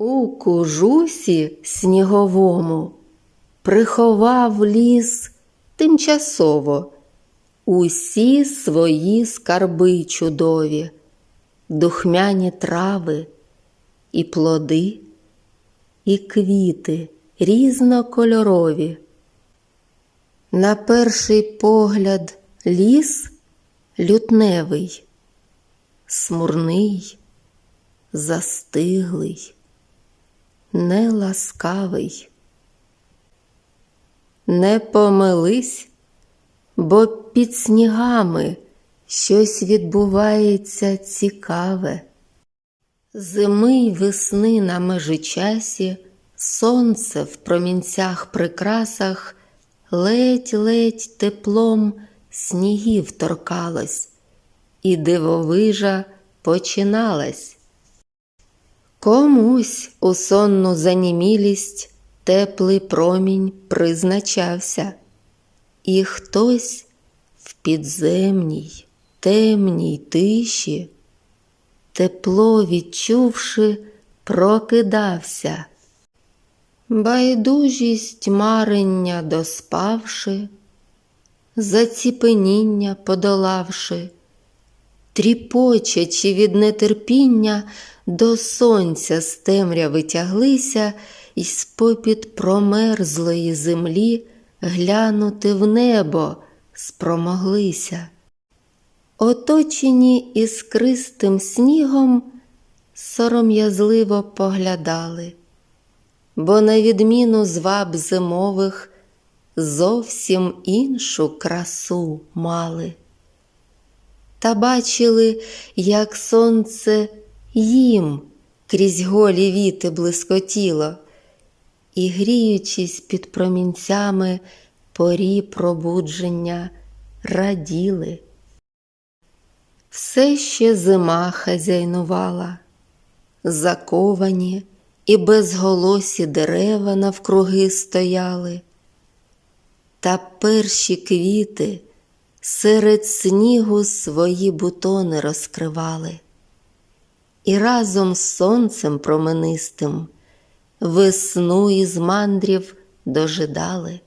У кужусі сніговому приховав ліс тимчасово усі свої скарби чудові, духмяні трави і плоди, і квіти різнокольорові. На перший погляд ліс лютневий, смурний, застиглий, неласкавий. Не помились, бо під снігами щось відбувається цікаве. Зими й весни на межі часі, сонце в промінцях прикрасах ледь-ледь теплом снігів торкалось, і дивовижа починалась. Комусь у сонну занімілість теплий промінь призначався, і хтось в підземній, темній тиші, тепло відчувши, прокидався. Байдужість марення доспавши, заціпеніння подолавши, тріпочачи від нетерпіння, до сонця з темряви тяглися і з-попід промерзлої землі глянути в небо спромоглися. Оточені іскристим снігом, сором'язливо поглядали, бо на відміну зваб зимових зовсім іншу красу мали. Та бачили, як сонце їм крізь голі віти блискотіло, і, гріючись під промінцями порі пробудження, раділи. Все ще зима хазяйнувала, заковані і безголосі дерева навкруги стояли, та перші квіти серед снігу свої бутони розкривали, і разом з сонцем променистим весну із мандрів дожидали.